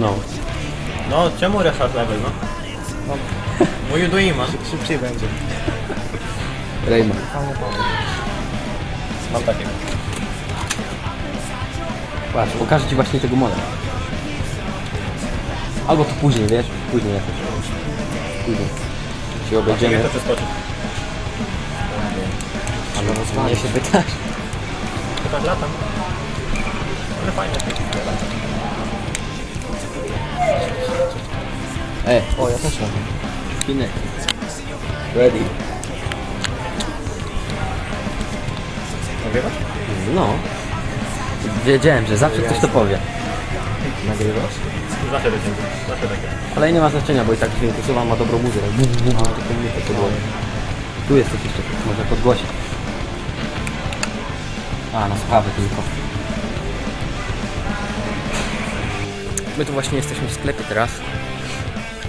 No. No, czemu restart level, no? Mój Uduima. Szybciej będzie. Rayman. Mam takiego. Patrz, pokażę ci właśnie tego moda. Albo to później, wiesz? Później jakoś. Później. Się obejdziemy. Jak to przeskoczyć? Ale mnie się pytasz. Chyba latam. Ale fajnie. Ej, O, ja też mam. Kinek. Ready. Nagrywasz? No. Wiedziałem, że zawsze ktoś to powie. Nagrywasz? Zawsze takie. Zawsze takie. Ale nie ma znaczenia, bo i tak dźwięk usuwam, ma dobrą muzykę. Tylko mnie to podłoży. Tu jest coś jeszcze, może podgłosić. A, na sprawę tylko. My tu właśnie jesteśmy w sklepie teraz.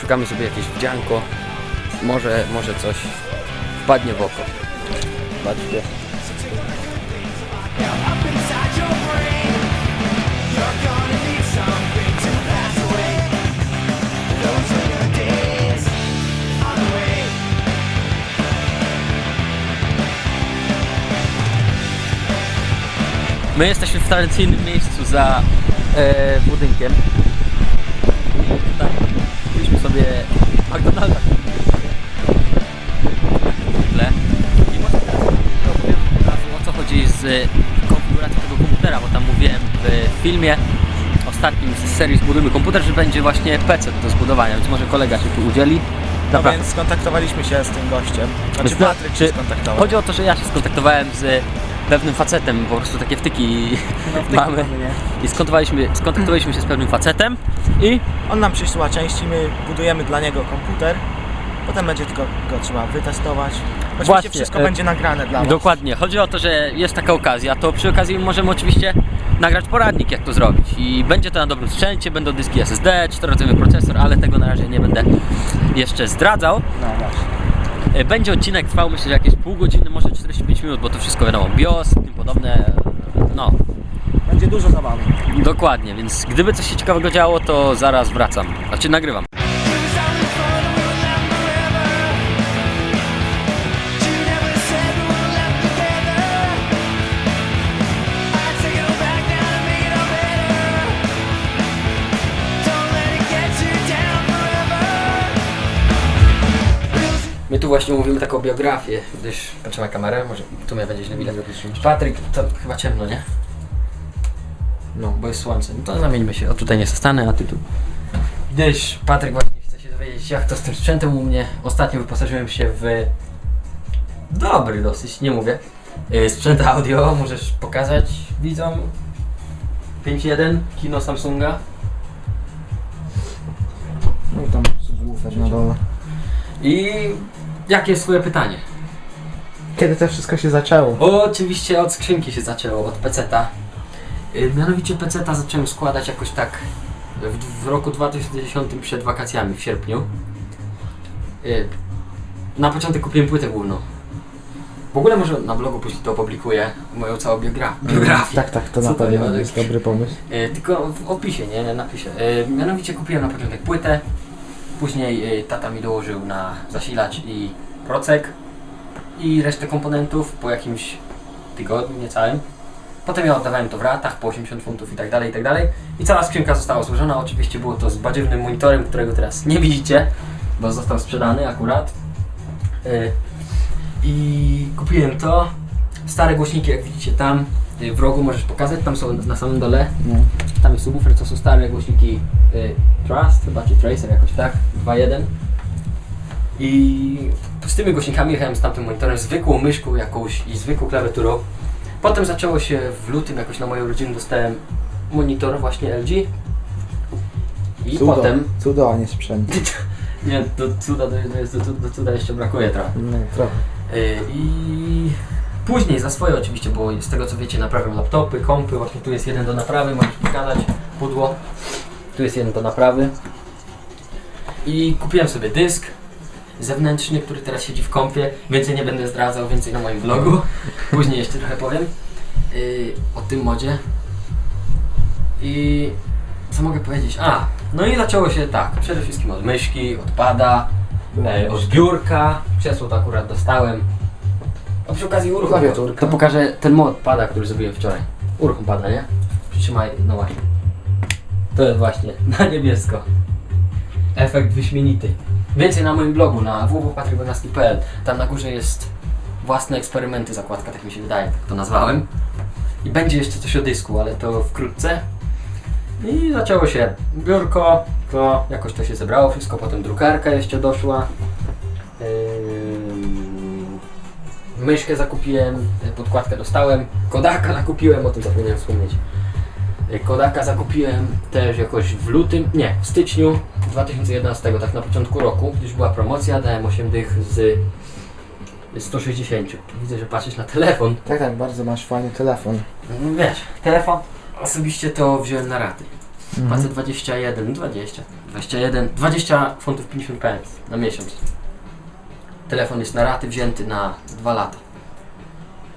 Szukamy sobie jakieś wdzianko. Może, może coś wpadnie w oko. Patrzcie. My jesteśmy w tradycyjnym miejscu za e, budynkiem. I tutaj byliśmy sobie McDonalda. I może teraz opowiem od razu, o co chodzi z konfiguracją tego komputera, bo tam mówiłem w filmie ostatnim z serii Zbudujmy komputer, że będzie właśnie PC do zbudowania, więc może kolega się tu udzieli. No Dobra. więc skontaktowaliśmy się z tym gościem. Znaczy Zna- Patryk się skontaktował. Chodzi o to, że ja się skontaktowałem z pewnym facetem, po prostu takie wtyki mamy. I skontowaliśmy, skontaktowaliśmy się z pewnym facetem i On nam przysyła części, my budujemy dla niego komputer. Potem będzie tylko go trzeba wytestować. Oczywiście Właśnie, wszystko e, będzie nagrane dla was. dokładnie, chodzi o to, że jest taka okazja, to przy okazji możemy oczywiście nagrać poradnik jak to zrobić i będzie to na dobrym sprzęcie, będą dyski SSD, czterodzeniowy procesor, ale tego na razie nie będę jeszcze zdradzał. No właśnie. E, Będzie odcinek trwał myślę, że jakieś pół godziny, może 45 minut, bo to wszystko wiadomo, BIOS, tym podobne, no Będzie dużo zabawy. Dokładnie, więc gdyby coś się ciekawego działo, to zaraz wracam. Znaczy nagrywam. Właśnie mówimy taką biografię, gdyż patrzę na kamerę, może tu mnie będzie źle widać. Patryk, to chyba ciemno, nie? No, bo jest słońce. No to zamieńmy się. O tutaj nie zostanę, a ty tu. Gdyż Patryk właśnie chce się dowiedzieć, jak to z tym sprzętem u mnie. Ostatnio wyposażyłem się w dobry dosyć, nie mówię. Yy, Sprzęt audio możesz pokazać widzom. 5.1 kino Samsunga. No i tam subwoofer na dole. I jakie jest swoje pytanie? Kiedy to wszystko się zaczęło? Oczywiście od skrzynki się zaczęło, od peceta. Yy, Mianowicie peceta zacząłem składać jakoś tak w, w roku 2010 przed wakacjami, w sierpniu. Yy, Na początek kupiłem płytę główną. W ogóle może na blogu później to opublikuję, moją całą biogra- biografię. Tak, tak, to na Super, pewno jest dobry pomysł. Yy, tylko w opisie, nie? Napiszę. Yy, mianowicie kupiłem na początek płytę, później yy, tata mi dołożył na zasilacz i procek i resztę komponentów po jakimś tygodniu niecałym. Potem ja oddawałem to w ratach po 80 funtów i tak dalej, i tak dalej. I cała skrzynka została złożona. Oczywiście było to z badziewnym monitorem, którego teraz nie widzicie, bo został sprzedany akurat. Yy, I kupiłem to. Stare głośniki, jak widzicie tam yy, w rogu możesz pokazać, tam są na samym dole. No. Jest subwoofer, to są stare głośniki y, Trust, chyba czy Tracer jakoś tak, 2.1. I z tymi głośnikami jechałem z tamtym monitorem, zwykłą myszką jakąś i zwykłą klawiaturą. Potem zaczęło się w lutym, jakoś na moją rodzinę dostałem monitor właśnie LG. I Cudo. potem... Cudo, a nie sprzęt. Nie, do cuda, do, do, do, do cuda jeszcze brakuje trochę. No, trochę. Y, I później za swoje oczywiście, bo z tego co wiecie naprawiam laptopy, kompy, właśnie tu jest jeden do naprawy, możesz pokazać pudło. Tu jest jeden do naprawy. I kupiłem sobie dysk zewnętrzny, który teraz siedzi w kompie. Więcej nie będę zdradzał, więcej na moim blogu. Później jeszcze trochę powiem y, o tym modzie. I co mogę powiedzieć? A, No i zaczęło się tak, przede wszystkim od myszki, od pada, e, od biurka, krzesło to akurat dostałem. A przy okazji uruchom, to pokażę ten mod pada, który zrobiłem wczoraj. Uruchom pada, nie? Przytrzymaj, no właśnie. To jest właśnie, na niebiesko. Efekt wyśmienity. Więcej na moim blogu, na www.patrykbenarski.pl. Tam na górze jest własne eksperymenty zakładka, tak mi się wydaje, tak to nazwałem. I będzie jeszcze coś o dysku, ale to wkrótce. I zaczęło się biurko, to jakoś to się zebrało wszystko, potem drukarka jeszcze doszła. Myszkę zakupiłem, podkładkę dostałem, Kodaka zakupiłem, o tym zapomniałem wspomnieć. Y, Kodaka zakupiłem też jakoś w lutym, nie, w styczniu 2011, tak na początku roku, gdyż była promocja, dałem 8 dych z 160. Widzę, że patrzysz na telefon. Tak, tak, bardzo masz fajny telefon. No Wiesz, telefon osobiście to wziąłem na raty. Mhm. Płacę 21, 20, 21, 20 funtów 50 pence na miesiąc. Telefon jest na raty wzięty na 2 lata.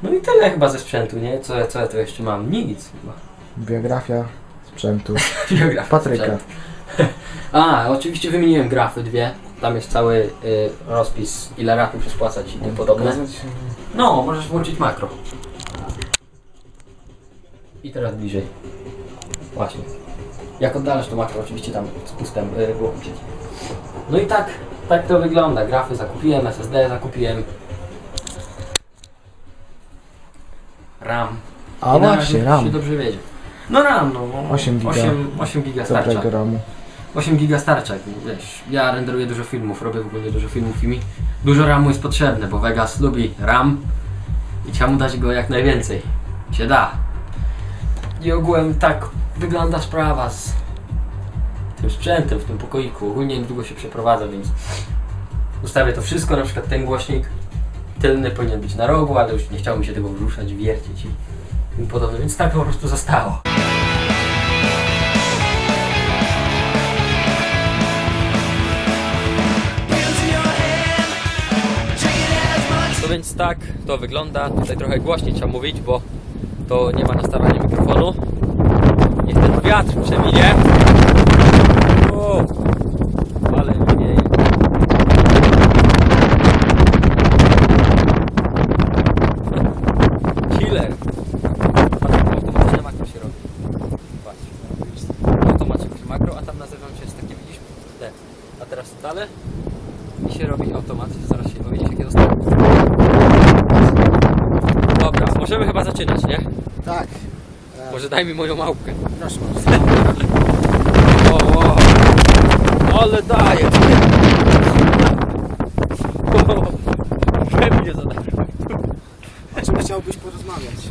No i tyle chyba ze sprzętu, nie? Co, co ja tu jeszcze mam? Nic chyba. Biografia sprzętu. Biografia Patryka. sprzętu. A, oczywiście wymieniłem grafy dwie. Tam jest cały y, rozpis, ile ratów się spłacać i tym podobne. No, możesz włączyć makro. I teraz bliżej. Właśnie. Jak oddalasz to makro, oczywiście tam z pustem y, było. No i tak, tak to wygląda. Grafy zakupiłem, SSD zakupiłem. RAM. A I na właśnie, RAM. się dobrze wiedzie. No RAM, no. 8 giga. 8, 8 giga starcza. Dobrego RAMu. 8 giga starcza, wiesz, ja renderuję dużo filmów, robię w ogóle dużo filmów i mi dużo RAMu jest potrzebne, bo Vegas lubi RAM i trzeba mu dać go jak najwięcej. Się da. I ogółem tak wygląda sprawa z tym sprzętem w tym pokoiku. Ogólnie niedługo się przeprowadza, więc ustawię to wszystko, na przykład ten głośnik tylny powinien być na rogu, ale już nie chciało mi się tego ruszać, wiercić i tym podobne, więc tak po prostu zostało. No więc tak to wygląda. Tutaj trochę głośniej trzeba mówić, bo to nie ma nastawiania mikrofonu. Niech ten wiatr przeminie. O, ale mniej. Killer. Patrz, automatyczne makro się robi. Patrz. Automatyczne makro, a tam na zewnątrz jest takie, widzisz? Te. A teraz dalej i się robi automat. Zaraz się dowiedzieć jakie zostało. Dobra, możemy chyba zaczynać, nie? Tak. Może daj mi moją małpkę. Proszę bardzo. O, o. Ale daje! We mnie zadarzył. O czym chciałbyś porozmawiać?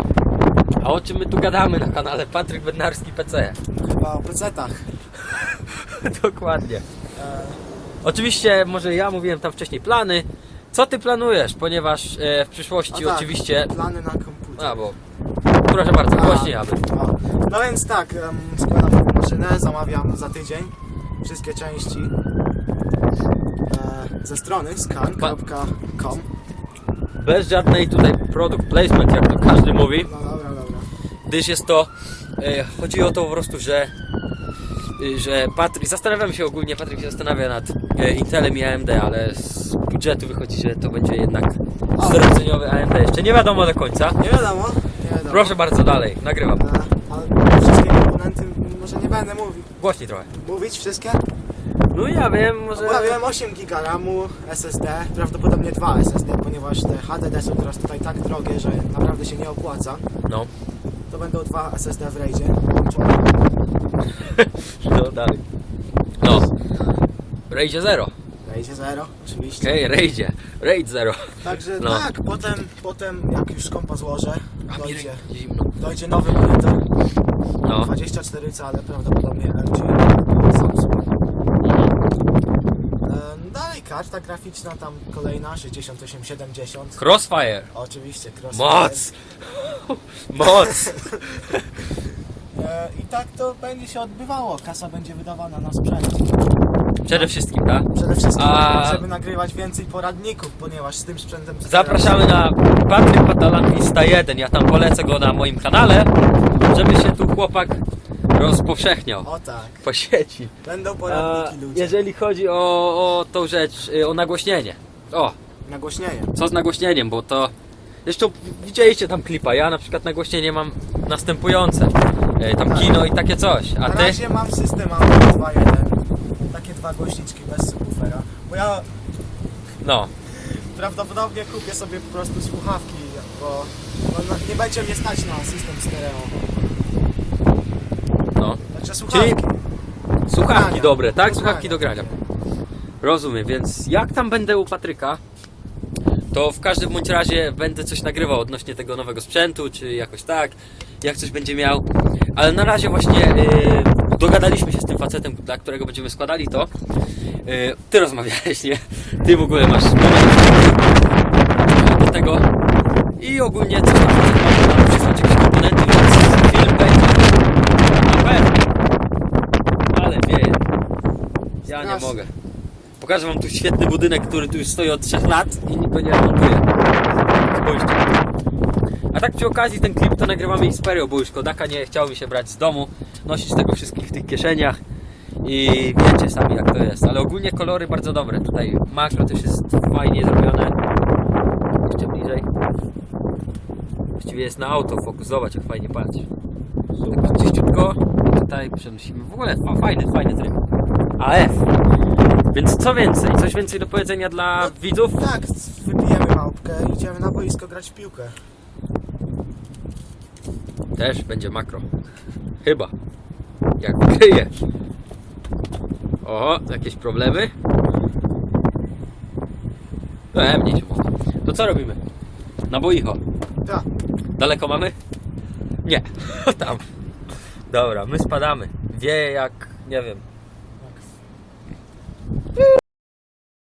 A o czym my tu gadamy na kanale Patryk Bednarski PC? Chyba o PC-tach. Dokładnie. E, Oczywiście, może ja mówiłem tam wcześniej plany. Co ty planujesz? Ponieważ e, w przyszłości a tak, oczywiście. Plany na. A bo. Proszę bardzo, A. głośniej aby. No więc tak, em, składam nową maszynę, zamawiam za tydzień wszystkie części e, ze strony scan.com. Bez żadnej tutaj product placement, jak to każdy mówi. No dobra, dobra. gdyż jest to, e, chodzi o to po prostu, że e, że Patryk, zastanawiam się ogólnie, Patryk się zastanawia nad e, Intelem i AMD, ale z budżetu wychodzi, że to będzie jednak czterodzeniowy AMD, jeszcze nie wiadomo do końca. Nie wiadomo, nie wiadomo. Proszę bardzo, dalej, nagrywam. E, ale wszystkie komponenty może nie będę mówił. Głośniej trochę. Mówić wszystkie? No ja wiem, może... Poprawiłem 8 GB RAMu, SSD, prawdopodobnie 2 SSD, ponieważ te HDD są teraz tutaj tak drogie, że naprawdę się nie opłaca. No, To będą dwa SSD w RAIDzie. no dalej. No. Raidzie 0. RAIdzie 0, oczywiście. Okej, Raidzie. Raid 0. Także No. tak, potem, potem jak już kompa złożę, A mi dojdzie, zimno. dojdzie nowy monitor, No. 24 cale, prawdopodobnie LG Samsung. E, Dalej karta graficzna, tam kolejna 6870. Crossfire. Oczywiście, cross. Moc! Moc! E, I tak to będzie się odbywało. Kasa będzie wydawana na sprzęt. Przede wszystkim, tak? Przede wszystkim, A- żeby nagrywać więcej poradników, ponieważ z tym sprzętem. co Zapraszamy na Patryk Patalan Insta 1. Ja tam polecę go na moim kanale, żeby się tu chłopak rozpowszechniał O tak, po sieci. będą A, poradniki ludzie. jeżeli chodzi o, o tą rzecz, y, o nagłośnienie. O, Nagłośnienie. co z nagłośnieniem, bo to... Zresztą widzieliście tam klipa, ja na przykład nagłośnienie mam następujące. E, Tam kino i takie coś, a Na ty? razie mam system Audio 2.1. Dwa głośniczki bez subwoofera. Bo ja No, prawdopodobnie kupię sobie po prostu słuchawki, bo no, nie będzie mnie stać na system stereo. no. Także słuchawki. Słuchawki grania. dobre, tak? Słuchawki do grania. grania. Rozumiem, więc jak tam będę u Patryka, to w każdym bądź razie będę coś nagrywał odnośnie tego nowego sprzętu, czy jakoś tak, jak coś będzie miał. Ale na razie właśnie yy, dogadaliśmy się z tym facetem, dla którego będziemy składali to. Yy, ty rozmawiałeś, nie? Ty w ogóle masz do tego. I ogólnie coś tam facet ma przysłać jakieś komponenty, więc film będzie na pewno. Ale wieje. Ja nie Strasznie. mogę. Pokażę wam tu świetny budynek, który tu już stoi od 3 lat i nikt nie remontuje. Spójrzcie. A tak przy okazji ten klip to nagrywamy Xperio, bo już Kodaka nie chciało mi się brać z domu, nosić tego wszystkich w tych kieszeniach i wiecie sami jak to jest. Ale ogólnie kolory bardzo dobre. Tutaj makro też jest fajnie zrobione. Jeszcze bliżej. Właściwie jest na autofokus, zobacz jak fajnie patrz. Tak czyściutko i tutaj przenosimy. W ogóle fa- fajny, fajny tryb. AF. Więc co więcej? Coś więcej do powiedzenia dla No, widzów? Tak, wypijemy małpkę i idziemy na boisko grać w piłkę. Też będzie makro. Chyba. Jak wykryje. O, jakieś problemy? E, mniej się mówi. To co robimy? Na boicho. Tak. Daleko mamy? Nie. Tam. Dobra, my spadamy. Wieje jak, nie wiem,